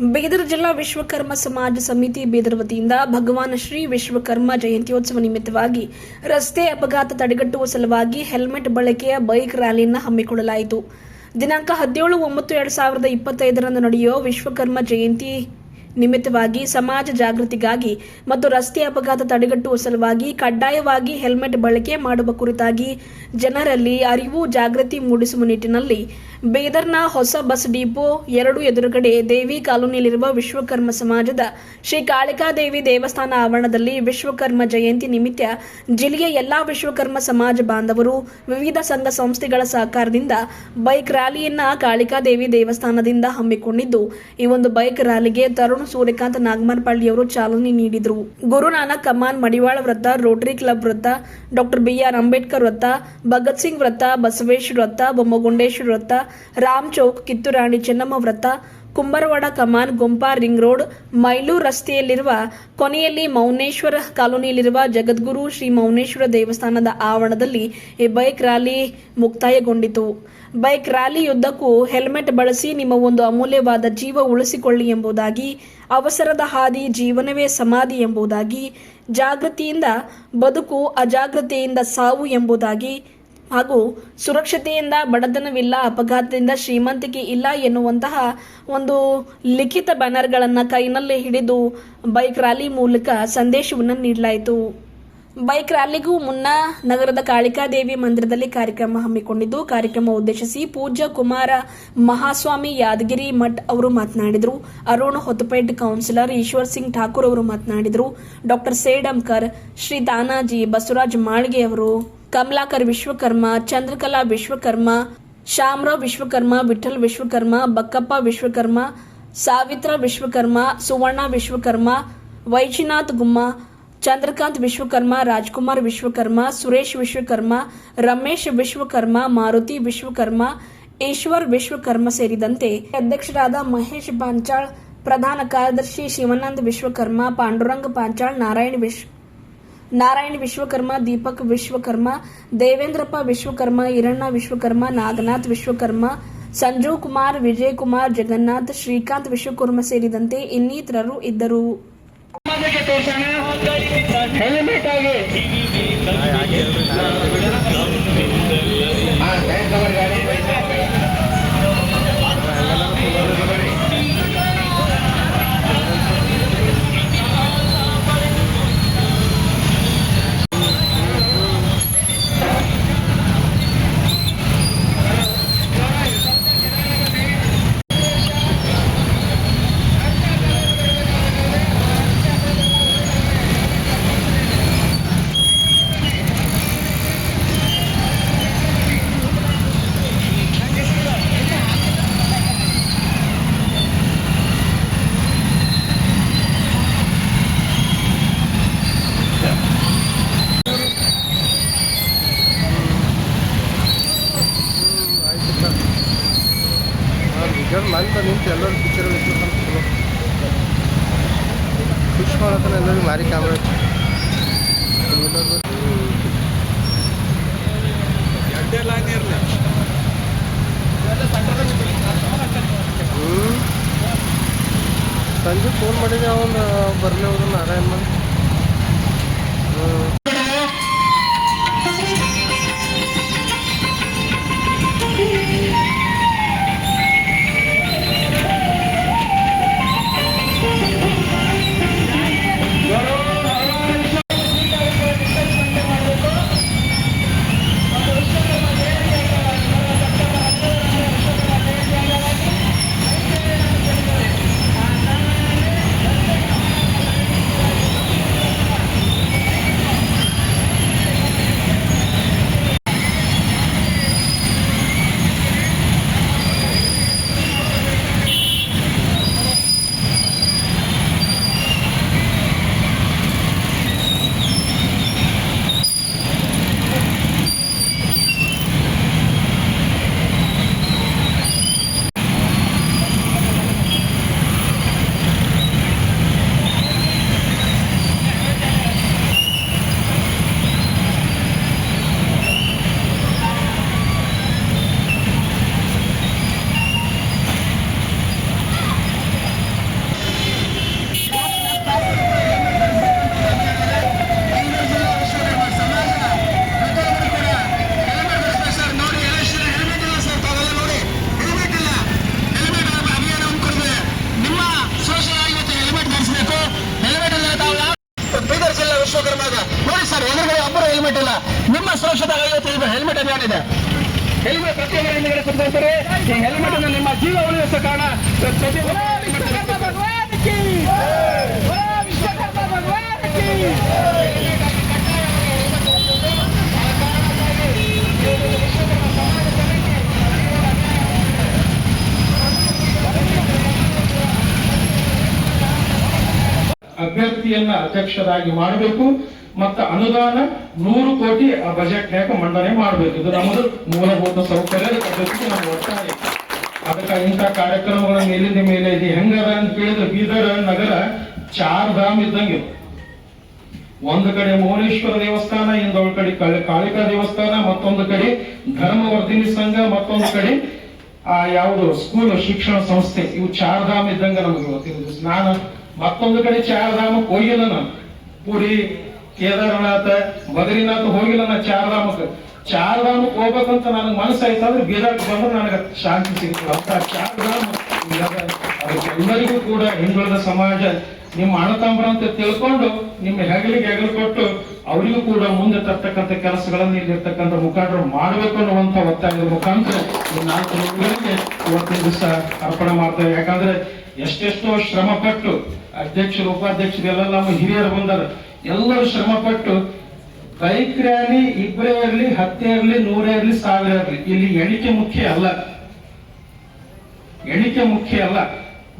ಬೀದರ್ ಜಿಲ್ಲಾ ವಿಶ್ವಕರ್ಮ ಸಮಾಜ ಸಮಿತಿ ಬೀದರ್ ವತಿಯಿಂದ ಭಗವಾನ್ ಶ್ರೀ ವಿಶ್ವಕರ್ಮ ಜಯಂತ್ಯೋತ್ಸವ ನಿಮಿತ್ತವಾಗಿ ರಸ್ತೆ ಅಪಘಾತ ತಡೆಗಟ್ಟುವ ಸಲುವಾಗಿ ಹೆಲ್ಮೆಟ್ ಬಳಕೆಯ ಬೈಕ್ ರ್ಯಾಲಿಯನ್ನು ಹಮ್ಮಿಕೊಳ್ಳಲಾಯಿತು. ದಿನಾಂಕ ಹದಿನೇಳು ಒಂಬತ್ತು ಎರಡು ಸಾವಿರದ ಇಪ್ಪತ್ತೈದರಂದು ನಡೆಯುವ ವಿಶ್ವಕರ್ಮ ಜಯಂತಿ ನಿಮಿತ್ತವಾಗಿ ಸಮಾಜ ಜಾಗೃತಿಗಾಗಿ ಮತ್ತು ರಸ್ತೆ ಅಪಘಾತ ತಡೆಗಟ್ಟುವ ಸಲುವಾಗಿ ಕಡ್ಡಾಯವಾಗಿ ಹೆಲ್ಮೆಟ್ ಬಳಕೆ ಮಾಡುವ ಕುರಿತಾಗಿ ಜನರಲ್ಲಿ ಅರಿವು ಜಾಗೃತಿ ಮೂಡಿಸುವ ನಿಟ್ಟಿನಲ್ಲಿ ಬೀದರ್ನ ಹೊಸ ಬಸ್ ಡಿಪೋ ಎರಡು ಎದುರುಗಡೆ ದೇವಿ ಕಾಲೋನಿಯಲ್ಲಿರುವ ವಿಶ್ವಕರ್ಮ ಸಮಾಜದ ಶ್ರೀ ಕಾಳಿಕಾದೇವಿ ದೇವಸ್ಥಾನ ಆವರಣದಲ್ಲಿ ವಿಶ್ವಕರ್ಮ ಜಯಂತಿ ನಿಮಿತ್ತ ಜಿಲ್ಲೆಯ ಎಲ್ಲಾ ವಿಶ್ವಕರ್ಮ ಸಮಾಜ ಬಾಂಧವರು ವಿವಿಧ ಸಂಘ ಸಂಸ್ಥೆಗಳ ಸಹಕಾರದಿಂದ ಬೈಕ್ ರ್ಯಾಲಿಯನ್ನ ಕಾಳಿಕಾದೇವಿ ದೇವಸ್ಥಾನದಿಂದ ಹಮ್ಮಿಕೊಂಡಿದ್ದು. ಈ ಒಂದು ಬೈಕ್ ರ್ಯಾಲಿಗೆ ತರುಣ್ ಸೂರ್ಯಕಾಂತ್ ನಾಗಮನಪಳ್ಳಿಯವರು ಚಾಲನೆ ನೀಡಿದರು. ಗುರುನಾನಕ್ ಕಮಾನ್, ಮಡಿವಾಳ ವೃತ್ತ, ರೋಟರಿ ಕ್ಲಬ್ ವೃತ್ತ, ಡಾಕ್ಟರ್ ಬಿಆರ್ ಅಂಬೇಡ್ಕರ್ ವೃತ್ತ, ಭಗತ್ ಸಿಂಗ್ ವೃತ್ತ ಬಸವೇಶ್ವರ ವೃತ್ತ, ಬೊಮ್ಮಗುಂಡೇಶ್ವರ ವೃತ್ತ, ರಾಮ್ ಚೌಕ್, ಕಿತ್ತೂರಾಣಿ ಚೆನ್ನಮ್ಮ ವೃತ್ತ, ಕುಂಬರವಾಡ ಕಮಾನ್, ಗುಂಪಾ, ರಿಂಗ್ ರೋಡ್, ಮೈಲೂರು ರಸ್ತೆಯಲ್ಲಿರುವ ಕೊನೆಯಲ್ಲಿ ಮೌನೇಶ್ವರ ಕಾಲೋನಿಯಲ್ಲಿರುವ ಜಗದ್ಗುರು ಶ್ರೀ ಮೌನೇಶ್ವರ ದೇವಸ್ಥಾನದ ಆವರಣದಲ್ಲಿ ಈ ಬೈಕ್ ರ್ಯಾಲಿ ಮುಕ್ತಾಯಗೊಂಡಿತು. ಬೈಕ್ ರ್ಯಾಲಿಯುದ್ದಕ್ಕೂ ಹೆಲ್ಮೆಟ್ ಬಳಸಿ ನಿಮ್ಮ ಒಂದು ಅಮೂಲ್ಯವಾದ ಜೀವ ಉಳಿಸಿಕೊಳ್ಳಿ ಎಂಬುದಾಗಿ, ಅವಸರದ ಹಾದಿ ಜೀವನವೇ ಸಮಾಧಿ ಎಂಬುದಾಗಿ, ಜಾಗೃತಿಯಿಂದ ಬದುಕು ಅಜಾಗೃತಿಯಿಂದ ಸಾವು ಎಂಬುದಾಗಿ ಹಾಗೂ ಸುರಕ್ಷತೆಯಿಂದ ಬಡತನವಿಲ್ಲ, ಅಪಘಾತದಿಂದ ಶ್ರೀಮಂತಿಕೆ ಇಲ್ಲ ಎನ್ನುವಂತಹ ಒಂದು ಲಿಖಿತ ಬ್ಯಾನರ್ಗಳನ್ನು ಕೈನಲ್ಲಿ ಹಿಡಿದು ಬೈಕ್ ರ್ಯಾಲಿ ಮೂಲಕ ಸಂದೇಶವನ್ನು ನೀಡಲಾಯಿತು. ಬೈಕ್ ರ್ಯಾಲಿಗೂ ಮುನ್ನ ನಗರದ ಕಾಳಿಕಾದೇವಿ ಮಂದಿರದಲ್ಲಿ ಕಾರ್ಯಕ್ರಮ ಹಮ್ಮಿಕೊಂಡಿದ್ದು, ಕಾರ್ಯಕ್ರಮ ಉದ್ದೇಶಿಸಿ ಪೂಜ್ಯ ಕುಮಾರ ಮಹಾಸ್ವಾಮಿ ಯಾದಗಿರಿ ಮಠ್ ಅವರು ಮಾತನಾಡಿದರು. ಅರುಣ್ ಹೊತ್ತಪೇಟ್ ಕೌನ್ಸಿಲರ್ ಈಶ್ವರ್ ಸಿಂಗ್ ಠಾಕೂರ್ ಅವರು ಮಾತನಾಡಿದರು. ಡಾಕ್ಟರ್ ಸೇಡಂಕರ್ ಶ್ರೀ ತಾನಾಜಿ ಬಸವರಾಜ್ ಮಾಳ್ಗೆ ಅವರು, ಕಮಲಾಕರ್ ವಿಶ್ವಕರ್ಮ, ಚಂದ್ರಕಲಾ ವಿಶ್ವಕರ್ಮ, ಶಾಮರಾವ್ ವಿಶ್ವಕರ್ಮ ವಿಠಲ್ ವಿಶ್ವಕರ್ಮ, ಬಕ್ಕಪ್ಪ ವಿಶ್ವಕರ್ಮ, ಸಾವಿತ್ರ ವಿಶ್ವಕರ್ಮ, ಸುವರ್ಣ ವಿಶ್ವಕರ್ಮ ವೈಶಿನಾಥ್ ಗುಮ್ಮ ಚಂದ್ರಕಾಂತ್ ವಿಶ್ವಕರ್ಮ, ರಾಜ್ಕುಮಾರ್ ವಿಶ್ವಕರ್ಮ, ಸುರೇಶ್ ವಿಶ್ವಕರ್ಮ, ರಮೇಶ್ ವಿಶ್ವಕರ್ಮ, ಮಾರುತಿ ವಿಶ್ವಕರ್ಮ, ಈಶ್ವರ್ ವಿಶ್ವಕರ್ಮ ಸೇರಿದಂತೆ ಅಧ್ಯಕ್ಷರಾದ ಮಹೇಶ್ ಪಾಂಚಾಳ್, ಪ್ರಧಾನ ಕಾರ್ಯದರ್ಶಿ ಶಿವಾನಂದ್ ವಿಶ್ವಕರ್ಮ, ಪಾಂಡುರಂಗ ಪಾಂಚಾಳ್, ನಾರಾಯಣ್ ವಿಶ್ವ ನಾರಾಯಣ್ ವಿಶ್ವಕರ್ಮ, ದೀಪಕ್ ವಿಶ್ವಕರ್ಮ, ದೇವೇಂದ್ರಪ್ಪ ವಿಶ್ವಕರ್ಮ ಈರಣ್ಣ ವಿಶ್ವಕರ್ಮ, ನಾಗನಾಥ್ ವಿಶ್ವಕರ್ಮ, ಸಂಜೀವ್ ಕುಮಾರ್, ವಿಜಯ್ ಕುಮಾರ್, ಜಗನ್ನಾಥ್, ಶ್ರೀಕಾಂತ್ ವಿಶ್ವಕರ್ಮ ಸೇರಿದಂತೆ ಇನ್ನಿತರರು ಇದ್ದರು. ಹೆಲ್ಮೆಟ್ ಆಗಿ ಹಾ, ಬ್ಯಾಕ್ ಕವರ್ ಗಾಡಿ. ವಿಜಯ್ ಮಂತ ನಿಂತು ಎಲ್ಲರೂ ಪಿಕ್ಚರ್ ಚಲೋ ಖುಷಿ ಮಾಡತ್ತಾನೆ ಎಲ್ಲರಿಗೂ ಮಾರಿ ಹ್ಞೂ ಸಂಜೆ ಫೋನ್ ಮಾಡಿದ್ದೆ ಅವನು ಬರಲೇ ಹೋದ ನಾರಾಯಣ ಹ್ಞೂ ಅಭ್ಯರ್ಥಿಯನ್ನ ಅಧ್ಯಕ್ಷರಾಗಿ ಮಾಡಬೇಕು. ಮತ್ತ ಅನುದಾನ ನೂರು ಕೋಟಿ ಆ ಬಜೆಟ್ನ್ಯಾಗ ಮಂಡನೆ ಮಾಡಬೇಕು. ಇದು ನಮ್ಮದು ಮೂಲಭೂತ ಸೌಕರ್ಯದ ಪದ್ಧತಿ ನಮ್ಮ ಒತ್ತಾಯ ಅದಕ್ಕೆ ಇಂಥ ಕಾರ್ಯಕ್ರಮಗಳ ಮೇಲಿನ ಮೇಲೆ ಇದೆ, ಹೆಂಗದ ಅಂತ ಕೇಳಿದ್ರೆ ಬೀದರ್ ನಗರ ಚಾರ್ ಧಾಮ್ ಇದ್ದಂಗೆ ಒಂದು ಕಡೆ ಮೌನೇಶ್ವರ ದೇವಸ್ಥಾನ, ಇನ್ನೊಂದು ಕಡೆ ಕಾಳಿಕಾ ದೇವಸ್ಥಾನ, ಮತ್ತೊಂದು ಕಡೆ ಧರ್ಮವರ್ಧಿನಿ ಸಂಘ, ಮತ್ತೊಂದು ಕಡೆ ಆ ಯಾವುದು ಸ್ಕೂಲ್ ಶಿಕ್ಷಣ ಸಂಸ್ಥೆ. ಇವು ಚಾರ್ ಧಾಮ್ ಇದ್ದಂಗ ನಮಗೆ ಇವತ್ತಿನ ದಿವಸ ನಾನು ಮತ್ತೊಂದು ಕಡೆ ಚಾರಧಾಮಕ್ಕೆ ಹೋಗಿಲ್ಲ ನಾನು ಪುರಿ, ಕೇದಾರನಾಥ, ಬದ್ರಿನಾಥ ಹೋಗಿಲ್ಲ ನಾ ಚಾರಧಾಮಕ್ಕೆ? ಚಾರಧಾಮಕ್ಕೆ ಚಾರ್ ಧಾಮಕ್ಕೆ ಹೋಗ್ಬೇಕಂತ ನನಗೆ ಮನಸ್ಸಾಯ್ತು ಅಂದ್ರೆ ಬೀದರ್ಗೆ ಬಂದ್ರೆ ನನಗೆ ಶಾಂತಿ ಸಿಗ್ತದೆ. ಅಂತ ಚಾರಧಾಮ ಎಲ್ಲರಿಗೂ ಕೂಡ ಹಿಂದುಳಿದ ಸಮಾಜ, ನಿಮ್ಮ ಅಣ್ಣತಮ್ಮರ ಅಂತ ತಿಳ್ಕೊಂಡು ನಿಮ್ಮ ಹೆಗಲಿಗೆ ಹೆಗಲು ಕೊಟ್ಟು ಅವರಿಗೂ ಕೂಡ ಮುಂದೆ ತರ್ತಕ್ಕಂಥ ಕೆಲಸಗಳನ್ನು ಇಲ್ಲಿರ್ತಕ್ಕಂಥ ಮುಖಂಡರು ಮಾಡಬೇಕು ಅನ್ನುವಂಥ ಒತ್ತಾಯದ ಮುಖಾಂತರ ಈ ನಾಲ್ಕು ಇವತ್ತಿನ ದಿವಸ ಅರ್ಪಣೆ ಮಾಡ್ತಾರೆ ಯಾಕಂದ್ರೆ ಎಷ್ಟೆಷ್ಟೋ ಶ್ರಮ ಪಟ್ಟು ಅಧ್ಯಕ್ಷರು, ಉಪಾಧ್ಯಕ್ಷರು ಎಲ್ಲ ನಮ್ಮ ಹಿರಿಯರು ಬಂದರು. ಎಲ್ಲರೂ ಶ್ರಮ ಪಟ್ಟು ಬೈಕ್ ರ್ಯಾಲಿ ಇಬ್ಬರೇ ಇರಲಿ, ಹತ್ತೇ ಇರಲಿ, ನೂರೇ ಇರಲಿ, ಸಾವಿರ ಇರಲಿ. ಇಲ್ಲಿ ಎಣಿಕೆ ಮುಖ್ಯ ಅಲ್ಲ. ಎಣಿಕೆ ಮುಖ್ಯ ಅಲ್ಲ.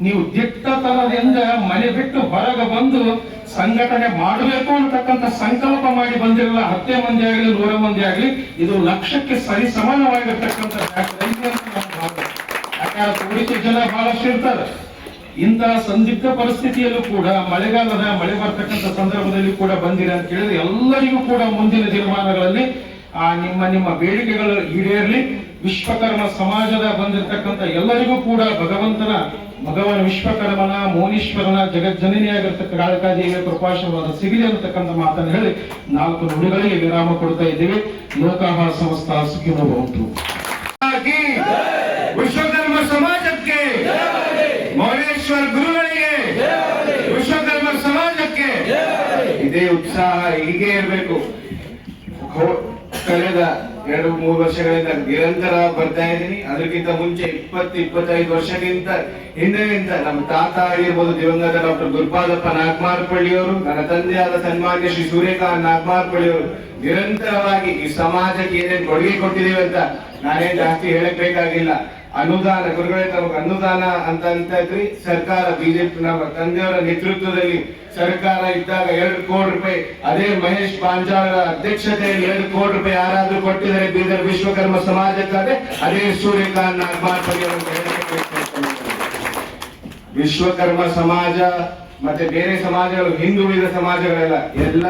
ನೀವು ದಿಟ್ಟತನದಿಂದ ಮನೆ ಬಿಟ್ಟು ಹೊರಗೆ ಬಂದು ಸಂಘಟನೆ ಮಾಡಬೇಕು ಅಂತಕ್ಕಂಥ ಸಂಕಲ್ಪ ಮಾಡಿ ಬಂದಿರಲ್ಲ, ಹತ್ತೇ ಮಂದಿ ಆಗಲಿ, ನೂರ ಮಂದಿ ಆಗಲಿ, ಇದು ಲಕ್ಷಕ್ಕೆ ಸರಿ ಸಮಾನವಾಗಿರ್ತಕ್ಕಂಥ. ಯಾಕಂದ್ರೆ ಬಹಳಷ್ಟು ಇರ್ತಾರೆ. ಇಂತಹ ಸಂದಿಗ್ಧ ಪರಿಸ್ಥಿತಿಯಲ್ಲೂ ಕೂಡ, ಮಳೆಗಾಲದ ಮಳೆ ಬರ್ತಕ್ಕಂಥ ಸಂದರ್ಭದಲ್ಲಿ ಕೂಡ ಬಂದಿರ ಅಂತ ಹೇಳಿದ್ರೆ ಎಲ್ಲರಿಗೂ ಕೂಡ ಮುಂದಿನ ದಿನಮಾನಗಳಲ್ಲಿ, ಆ, ನಿಮ್ಮ ನಿಮ್ಮ ಬೇಡಿಕೆಗಳು ಈಡೇರಲಿ. ವಿಶ್ವಕರ್ಮ ಸಮಾಜದ ಬಂದಿರತಕ್ಕಂಥ ಎಲ್ಲರಿಗೂ ಕೂಡ ಭಗವಂತನ, ಭಗವಾನ್ ವಿಶ್ವಕರ್ಮನ, ಮೌನೀಶ್ವರನ ಜಗಜ್ಜನನಿಯಾಗಿರ್ತಕ್ಕ ಕಾಳಕಾದೇವಿಯ ಕೃಪಾಶೀರ್ವಾದ ಸಿಗಲಿ ಅಂತಕ್ಕಂಥ ಮಾತನ್ನು ಹೇಳಿ ನಾಲ್ಕು ನುಡಿಗಳಿಗೆ ವಿರಾಮ ಕೊಡ್ತಾ ಇದ್ದೇವೆ. ಲೋಕಾಹ ಸಂಸ್ಥಾ ಸುಖಿನೋ ಭವಂತು ಹಾಕಿ ವಿಶ್ವಕರ್ಮ ಸಮಾಜಕ್ಕೆ ಮೌನೇಶ್ವರ್ ಗುರುಗಳಿಗೆ ವಿಶ್ವಕರ್ಮ ಇದೇ ಉತ್ಸಾಹ ಹೀಗೆ ಇರಬೇಕು. ಕಳೆದ ಎರಡು ಮೂರು ವರ್ಷಗಳಿಂದ ನಿರಂತರ ಬರ್ತಾ ಇದ್ದೀನಿ. ಅದಕ್ಕಿಂತ ಮುಂಚೆ ಇಪ್ಪತ್ತು ಇಪ್ಪತ್ತೈದು ವರ್ಷಕ್ಕಿಂತ ಹಿಂದಿನಿಂದ ನಮ್ಮ ತಾತ ಆಗಿರ್ಬೋದು ದಿವಂಗತ ಡಾಕ್ಟರ್ ಗುರುಪಾದಪ್ಪ ನಾಗಮಾರಪಳ್ಳಿಯವರು ನನ್ನ ತಂದೆಯಾದ ಸನ್ಮಾನ್ಯ ಶ್ರೀ ಸೂರ್ಯಕಾಂತ್ ನಾಗಮಾರಪಳ್ಳಿಯವರು ನಿರಂತರವಾಗಿ ಈ ಸಮಾಜಕ್ಕೆ ಏನೇನು ಕೊಡುಗೆ ಕೊಟ್ಟಿದ್ದೀವಿ ಅಂತ ನಾನೇನು ಜಾಸ್ತಿ ಹೇಳಕ್ ಬೇಕಾಗಿಲ್ಲ. ಅನುದಾನ, ಗುರುಗಳೇ, ತಮಗೆ ಅನುದಾನ ಅಂತ ಅಂತ ಸರ್ಕಾರ ಬಿಜೆಪಿ ನಮ್ಮ ತಂದೆಯವರ ನೇತೃತ್ವದಲ್ಲಿ ಸರ್ಕಾರ ಇದ್ದಾಗ ಎರಡು ಕೋಟಿ ರೂಪಾಯಿ, ಅದೇ ಮಹೇಶ್ ಪಾಂಚಾಳ ಅಧ್ಯಕ್ಷತೆಯಲ್ಲಿ ಎರಡು ಕೋಟಿ ರೂಪಾಯಿ ಯಾರಾದ್ರೂ ಕೊಟ್ಟಿದ್ದಾರೆ, ಬೀದರ್ ವಿಶ್ವಕರ್ಮ ಸಮಾಜಕ್ಕಾದ್ರೆ ಅದೇ ಸೂರ್ಯಕಾಂತ್ ವಿಶ್ವಕರ್ಮ ಸಮಾಜ ಮತ್ತೆ ಬೇರೆ ಸಮಾಜಗಳು ಹಿಂದುಳಿದ ಸಮಾಜಗಳೆಲ್ಲ, ಎಲ್ಲ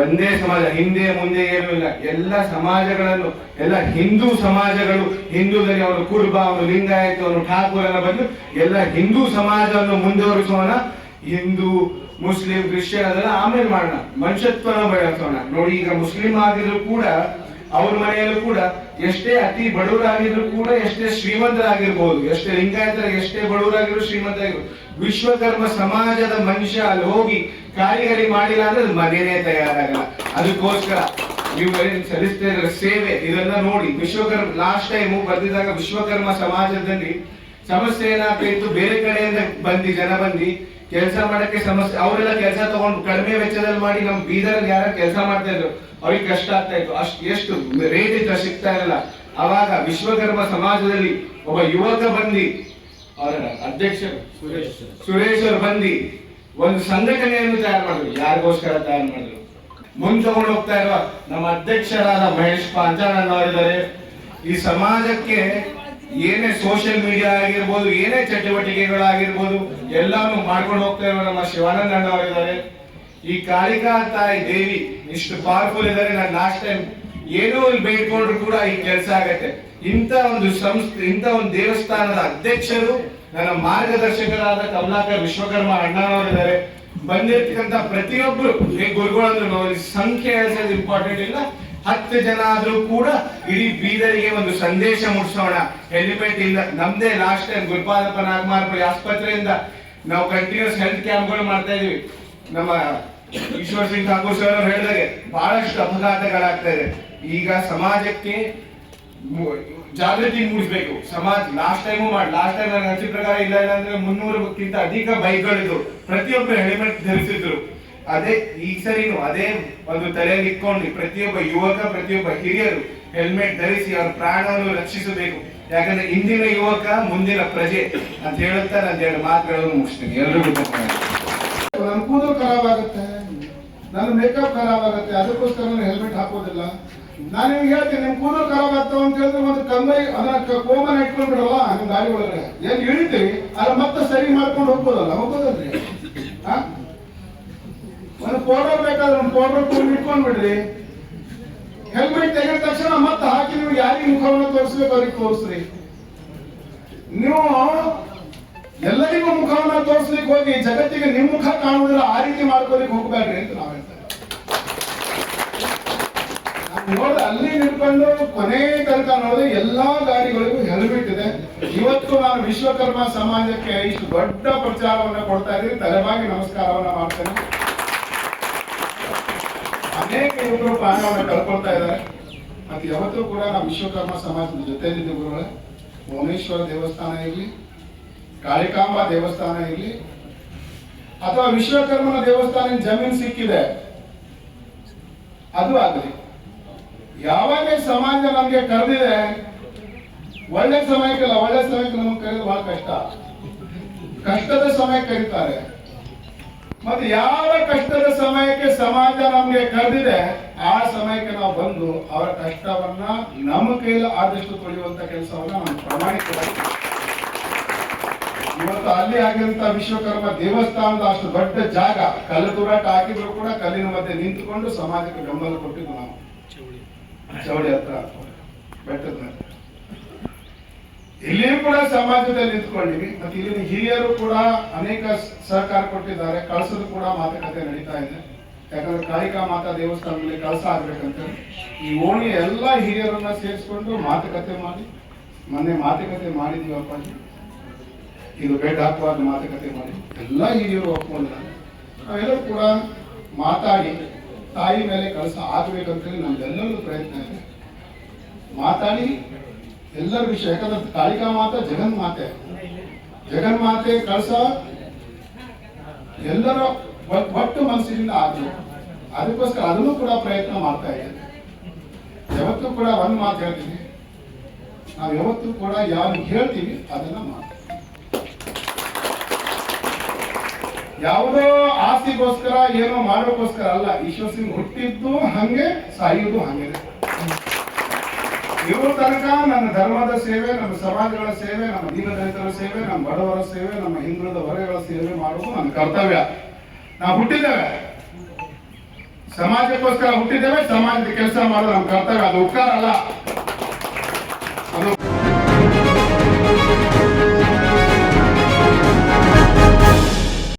ಒಂದೇ ಸಮಾಜ, ಹಿಂದೆ ಮುಂದೆ ಏನೂ ಇಲ್ಲ. ಎಲ್ಲ ಸಮಾಜಗಳನ್ನು, ಎಲ್ಲ ಹಿಂದೂ ಸಮಾಜಗಳು, ಹಿಂದೂದಲ್ಲಿ ಅವರು ಕುರುಬ ಅವರು ಲಿಂಗಾಯತ ಅವರು ಠಾಕೂರ್ ಎಲ್ಲ ಬಂದು ಎಲ್ಲ ಹಿಂದೂ ಸಮಾಜವನ್ನು ಮುಂದುವರಿಸೋಣ. ಹಿಂದೂ, ಮುಸ್ಲಿಂ, ಕ್ರಿಶ್ಚಿಯನ್ ಅದೆಲ್ಲ ಆಮೇಲೆ ಮಾಡೋಣ. ಮನುಷ್ಯತ್ವನ ಬೆಳೆಸೋಣ. ನೋಡಿ ಈಗ ಮುಸ್ಲಿಂ ಆಗಿದ್ರು ಕೂಡ ಅವ್ರ ಮನೆಯಲ್ಲೂ ಕೂಡ ಎಷ್ಟೇ ಅತಿ ಬಡವರಾಗಿದ್ರು ಕೂಡ ಎಷ್ಟೇ ಶ್ರೀಮಂತರಾಗಿರ್ಬೋದು, ಎಷ್ಟೇ ಲಿಂಗಾಯತರ, ಎಷ್ಟೇ ಬಡವರಾಗಿದ್ರು ಶ್ರೀಮಂತರಾಗಿರ್ಬೋದು, ವಿಶ್ವಕರ್ಮ ಸಮಾಜದ ಮನುಷ್ಯ ಅಲ್ಲಿ ಹೋಗಿ ಕಾರಿಗರಿ ಮಾಡಿಲ್ಲ ಅಂದ್ರೆ ಅದು ಮನೆಯೇ ತಯಾರಾಗಲ್ಲ. ಅದಕ್ಕೋಸ್ಕರ ನೀವು ಸಲ್ಲಿಸ್ತಾ ಇರೋ ಸೇವೆ, ಇದನ್ನ ನೋಡಿ. ವಿಶ್ವಕರ್ಮ ಲಾಸ್ಟ್ ಟೈಮ್ ಬರ್ದಿದ್ದಾಗ ವಿಶ್ವಕರ್ಮ ಸಮಾಜದಲ್ಲಿ ಸಮಸ್ಯೆ ಏನಾಗ್ತಿತ್ತು ಬೇರೆ ಕಡೆಯಿಂದ ಬಂದಿ, ಜನ ಬಂದಿ. ಕೆಲಸ ಮಾಡಕ್ಕೆ ಸಮಸ್ಯೆ ಅವರೆಲ್ಲ ಕೆಲಸ ತಗೊಂಡು ಕಡಿಮೆ ವೆಚ್ಚದಲ್ಲಿ ಮಾಡಿ ನಮ್ಮ ಬೀದರ್ ಯಾರ ಕೆಲಸ ಮಾಡ್ತಾ ಇದ್ರು. ಅವ್ರಿಗೆ ಕಷ್ಟ ಆಗ್ತಾ ಇತ್ತು. ಅಷ್ಟು ಎಷ್ಟು ರೇಟ್ ಇತ್ತು ಸಿಗ್ತಾ ಇರಲಿಲ್ಲ ಅವಾಗ ವಿಶ್ವಕರ್ಮ ಸಮಾಜದಲ್ಲಿ ಒಬ್ಬ ಯುವಕ ಬಂದಿ ಅವರ ಅಧ್ಯಕ್ಷ ಸುರೇಶ್ ಅವರು ಬಂದಿ ಒಂದು ಸಂಘಟನೆಯನ್ನು ತಯಾರು ಮಾಡಿದ್ರು. ಯಾರಿಗೋಸ್ಕರ ತಯಾರು ಮಾಡಿದ್ರು? ಮುಂದೆ ತಗೊಂಡು ಹೋಗ್ತಾ ಇರುವ ನಮ್ಮ ಅಧ್ಯಕ್ಷರಾದ ಮಹೇಶ್ ಪಾಂಚಾಳಣ್ಣವರಿದ್ದಾರೆ ಈ ಸಮಾಜಕ್ಕೆ ಏನೇ ಸೋಷಿಯಲ್ ಮೀಡಿಯಾ ಆಗಿರ್ಬೋದು, ಏನೇ ಚಟುವಟಿಕೆಗಳಾಗಿರ್ಬೋದು, ಎಲ್ಲಾನು ಮಾಡ್ಕೊಂಡು ಹೋಗ್ತಾ ನಮ್ಮ ಶಿವಾನಂದ ಅಣ್ಣವರಿದ್ದಾರೆ ಈ ಕಾಳಿಕಾ ತಾಯಿ ದೇವಿ ಇಷ್ಟು ಪವರ್ಫುಲ್ ಇದ್ದಾರೆ. ನಾನು ಲಾಸ್ಟ್ ಟೈಮ್ ಏನೋ ಇಲ್ಲಿ ಬೇಡ್ಕೊಂಡ್ರು ಕೂಡ ಈ ಕೆಲಸ ಆಗತ್ತೆ. ಇಂಥ ಒಂದು ಸಂಸ್ಥೆ, ಇಂಥ ಒಂದು ದೇವಸ್ಥಾನದ ಅಧ್ಯಕ್ಷರು ನನ್ನ ಮಾರ್ಗದರ್ಶಕರಾದ ಕಮಲಾಕರ್ ವಿಶ್ವಕರ್ಮ ಅಣ್ಣನವರಿದ್ದಾರೆ. ಬಂದಿರ್ತಕ್ಕಂಥ ಪ್ರತಿಯೊಬ್ಬರು ಗುರುಗಳು ಗುರುಗಳಂದ್ರು ಸಂಖ್ಯೆ ಇಂಪಾರ್ಟೆಂಟ್ ಇಲ್ಲ. ಹತ್ತು ಜನ ಆದ್ರೂ ಕೂಡ ಇಡೀ ಬೀದರಿಗೆ ಒಂದು ಸಂದೇಶ ಮೂಡಿಸೋಣ. ಹೆಲ್ಮೆಟ್ ಇಲ್ಲ ನಮ್ದೇ ಲಾಸ್ಟ್ ಟೈಮ್ ಗುರುಪಾದಪ್ಪ ನಾಗಮಾರ್ಪಳ್ಳಿ ಆಸ್ಪತ್ರೆಯಿಂದ ನಾವು ಕಂಟಿನ್ಯೂಸ್ ಹೆಲ್ತ್ ಕ್ಯಾಂಪ್ಗಳು ಮಾಡ್ತಾ ಇದೀವಿ. ನಮ್ಮ ಈಶ್ವರ್ ಸಿಂಗ್ ಠಾಕೂರ್ ಸರ್ ಅವ್ರು ಹೇಳಿದಾಗೆ ಬಹಳಷ್ಟು ಅಪಘಾತಗಳಾಗ್ತಾ ಇದೆ. ಈಗ ಸಮಾಜಕ್ಕೆ ಜಾಗೃತಿ ಮೂಡಿಸ್ಬೇಕು. ಸಮಾಜ ಲಾಸ್ಟ್ ಟೈಮು ಮಾಡಿ ಲಾಸ್ಟ್ ಟೈಮ್ ನನ್ನ ಪ್ರಕಾರ ಇಲ್ಲ ಇಲ್ಲ ಅಂದ್ರೆ ಮುನ್ನೂರಕ್ಕಿಂತ ಅಧಿಕ ಬೈಕ್ಗಳಿದ್ರು ಪ್ರತಿಯೊಬ್ಬರು ಹೆಲ್ಮೆಟ್ ಧರಿಸಿದ್ರು. ಅದೇ ಈ ಸರಿನು ಅದೇ ಒಂದು ತಲೆಯಲ್ಲಿ ಇಟ್ಕೊಂಡು ಪ್ರತಿಯೊಬ್ಬ ಯುವಕ, ಪ್ರತಿಯೊಬ್ಬ ಹಿರಿಯರು ಹೆಲ್ಮೆಟ್ ಧರಿಸಿ ಅವ್ರ ಪ್ರಾಣವನ್ನು ರಕ್ಷಿಸಬೇಕು. ಯಾಕಂದ್ರೆ ಇಂದಿನ ಯುವಕ, ಮುಂದಿನ ಪ್ರಜೆ ಅಂತ ಹೇಳುತ್ತಾ ನಾನು ಎರಡು ಮಾತುಗಳನ್ನು ಮುಗಿಸ್ತೀನಿ. ಎಲ್ರಿಗೂ. ನನ್ನ ಕೂದಲು ಖರಾಬ್ ನನ್ನ ಮೇಕಪ್ ಖರಾಬ್ ಆಗುತ್ತೆ. ಅದಕ್ಕೋಸ್ಕರ ನಾನು ಹೆಲ್ಮೆಟ್ ಹಾಕೋದಿಲ್ಲ. ನಾನು ನಿಮ್ಗೆ ಹೇಳ್ತೀನಿ, ನಿಮ್ ಕೂದಲು ಖರಾಬ್ ಆಗ್ತಾವ ಅಂತ ಹೇಳಿದ್ರೆ ಒಂದು ಕಂಬೈ ಅದನ್ನ ಕೋಮನ್ ಇಟ್ಕೊಂಡ್ಬಿಡಲ್ಲ ಗಾಡಿ ಒಳಗಡೆ. ಏನ್ ಇಳಿತೀವಿ, ಅದ್ರ ಮತ್ತೆ ಸರಿ ಮಾಡ್ಕೊಂಡು ಹೋಗ್ಬೋದಲ್ಲ, ಹೋಗೋದಲ್ರಿ? ಆ? ಒಂದು ಪೌಡರ್ ಬೇಕಾದ್ರೆ ಒಂದು ಪೌಡರ್ ತಗೊಂಡು ಇಟ್ಕೊಂಡ್ಬಿಡ್ರಿ. ಹೆಲ್ಮೆಟ್ ತೆಗೆದ ತಕ್ಷಣ ಮತ್ತೆ ಹಾಕಿ ನೀವು ಯಾರಿಗೆ ಮುಖವನ್ನು ತೋರಿಸ್ಬೇಕು ಅವ್ರಿಗೆ ತೋರಿಸ್ರಿ. ನೀವು ಎಲ್ಲರಿಗೂ ಮುಖವನ್ನ ತೋರಿಸ್ಲಿಕ್ಕೆ ಹೋಗಿ, ಜಗತ್ತಿಗೆ ನಿಮ್ಮ ಮುಖ ಕಾಣುವುದಿಲ್ಲ, ಆ ರೀತಿ ಮಾಡ್ಕೊಲಿಕ್ಕೆ ಹೋಗ್ಬೇಡ್ರಿ ಅಂತ ನಾವ್ ಹೇಳ್ತಾರೆ ಅಲ್ಲಿ ನಿಂತ್ಕೊಂಡು ಕೊನೆ ತನಕ ನೋಡಿದ್ರೆ ಎಲ್ಲಾ ಗಾಡಿಗಳಿಗೂ ಹೆಲ್ಮೆಟ್ ಇದೆ. ಇವತ್ತು ನಾನು ವಿಶ್ವಕರ್ಮ ಸಮಾಜಕ್ಕೆ ಇಷ್ಟು ದೊಡ್ಡ ಪ್ರಚಾರವನ್ನ ಕೊಡ್ತಾ ಇದ್ದೀನಿ. ತಲೆಬಾಗಿ ನಮಸ್ಕಾರವನ್ನ ಮಾಡ್ತೇನೆ. ಅನೇಕ ಯುವಕರು ಪ್ರಾಣವನ್ನ ಕಳ್ಕೊಳ್ತಾ ಇದ್ದಾರೆ. ಮತ್ತೆ ಯಾವತ್ತೂ ಕೂಡ ನಾವು ವಿಶ್ವಕರ್ಮ ಸಮಾಜದ ಜೊತೆಯಲ್ಲಿದ್ದ ಗುರುಗಳೇ. ಭುವನೇಶ್ವರ ದೇವಸ್ಥಾನ ಇರಲಿ, ಕಾಳಿಕಾಂಬ ದೇವಸ್ಥಾನ ಇರಲಿ, ಅಥವಾ ವಿಶ್ವಕರ್ಮನ ದೇವಸ್ಥಾನ ಜಮೀನು ಸಿಕ್ಕಿದೆ. ಅದು ಆಗಲಿ. ಯಾವಾಗ ಸಮಾಜ ನಮ್ಗೆ ಕರೆದಿದೆ, ಒಳ್ಳೆ ಸಮಯಕ್ಕೆಲ್ಲ ಒಳ್ಳೆ ಸಮಯಕ್ಕೆ ನಮಗೆ ಕರೆಯೋದು ಬಹಳ ಕಷ್ಟ. ಕಷ್ಟದ ಸಮಯ ಕರೀತಾರೆ. ಮತ್ತೆ ಯಾವ ಕಷ್ಟದ ಸಮಯಕ್ಕೆ ಸಮಾಜ ನಮ್ಗೆ ಕರೆದಿದೆ ಆ ಸಮಯಕ್ಕೆ ನಾವು ಬಂದು ಅವರ ಕಷ್ಟವನ್ನ ನಮ್ಮ ಕೈಲಿ ಆದಷ್ಟು ತೊಳೆಯುವಂತ ಕೆಲಸವನ್ನ ನಾವು ಪ್ರಾಮಾಣಿಕವಾಗಿ ಇವತ್ತು ಅಲ್ಲಿ ಆಗಿರುವಂತ ವಿಶ್ವಕರ್ಮ ದೇವಸ್ಥಾನದ ಅಷ್ಟು ದೊಡ್ಡ ಜಾಗ ಕಲ್ಲು ತೂರಾಟ ಹಾಕಿದ್ರು ಕೂಡ ಕಲ್ಲಿನ ಮಧ್ಯೆ ನಿಂತುಕೊಂಡು ಸಮಾಜಕ್ಕೆ ಬೆಂಬಲ ಕೊಟ್ಟಿದ್ದು ನಾವು. ಚೌಳಿ ಹತ್ರ. ಬೆಟ್ಟದ ಮೇಲೆ. ಇಲ್ಲಿಯೂ ಕೂಡ ಸಮಾಜದಲ್ಲಿ ನಿಂತ್ಕೊಂಡಿವಿ. ಮತ್ತೆ ಇಲ್ಲಿನ ಹಿರಿಯರು ಕೂಡ ಅನೇಕ ಸಹಕಾರ ಕೊಟ್ಟಿದ್ದಾರೆ. ಕಳಸದ ಕೂಡ ಮಾತುಕತೆ ನಡೀತಾ ಇದೆ. ಯಾಕಂದ್ರೆ ಕಾಳಿಕಾ ಮಾತಾ ದೇವಸ್ಥಾನದಲ್ಲಿ ಕಳಸ ಆಗ್ಬೇಕಂತ. ಈ ಓಣಿ ಎಲ್ಲಾ ಹಿರಿಯರನ್ನ ಸೇರಿಸ್ಕೊಂಡು ಮಾತುಕತೆ ಮಾಡಿ, ಮೊನ್ನೆ ಮಾತುಕತೆ ಮಾಡಿದ್ವಿ ಅಪ್ಪಾಜಿ. ಇದು ಬೆಡ್ ಹಾಕುವಾಗ ಮಾತುಕತೆ ಮಾಡಿ. ಎಲ್ಲ ಹಿರಿಯರು ಒಪ್ಕೊಂಡಿದ್ದಾರೆ. ನಾವೆಲ್ಲರೂ ಕೂಡ ಮಾತಾಡಿ, ತಾಯಿ ಮೇಲೆ ಕಳಸ ಆಗ್ಬೇಕಂತೇಳಿ ನಮ್ದೆಲ್ಲರೂ ಪ್ರಯತ್ನ ಇದೆ. ಮಾತಾಡಿ ಎಲ್ಲರ ವಿಷಯ, ಯಾಕಂದ್ರೆ ಕಾಳಿಕಾ ಮಾತೆ ಜಗನ್ ಮಾತೆ. ಕಳಸ ಎಲ್ಲರ ಒಟ್- ಒಟ್ಟು ಮನಸ್ಸಿನಿಂದ ಆದ್ರು. ಅದಕ್ಕೋಸ್ಕರ ಅದನ್ನು ಕೂಡ ಪ್ರಯತ್ನ ಮಾಡ್ತಾ ಇದ್ದೇನೆ ಯಾವತ್ತೂ ಕೂಡ ಒಂದು ಮಾತು ಹೇಳ್ತೀನಿ. ನಾವು ಯಾವತ್ತೂ ಕೂಡ ಯಾರು ಹೇಳ್ತೀವಿ ಅದನ್ನ ಮಾಡ್ತೀವಿ. ಯಾವುದೋ ಆಸ್ತಿಗೋಸ್ಕರ, ಏನೋ ಮಾಡೋಕ್ಕೋಸ್ಕರ ಅಲ್ಲ, ಈಶ್ವರ್ ಸಿಂಗ್ ಹುಟ್ಟಿದ್ದು ಹಂಗೆ ಸಾಯೋದು ಹಂಗೆ ಇರೋ ತನಕ ನನ್ನ ಧರ್ಮದ ಸೇವೆ, ನಮ್ಮ ಸಮಾಜಗಳ ಸೇವೆ, ನಮ್ಮ ದೀನದಲಿತರ ಸೇವೆ, ನಮ್ಮ ಬಡವರ ಸೇವೆ, ನಮ್ಮ ಹಿಂದುಳಿದ ವರ್ಗಗಳ ಸೇವೆ ಮಾಡುವುದು ನನ್ನ ಕರ್ತವ್ಯ. ನಾವು ಹುಟ್ಟಿದ್ದೇವೆ. ಸಮಾಜಕ್ಕೋಸ್ಕರ ಹುಟ್ಟಿದ್ದೇವೆ, ಸಮಾಜದ ಕೆಲಸ ಮಾಡೋದು ನಮ್ಮ ಕರ್ತವ್ಯ. ಅದು ಉಪಕಾರ ಅಲ್ಲ.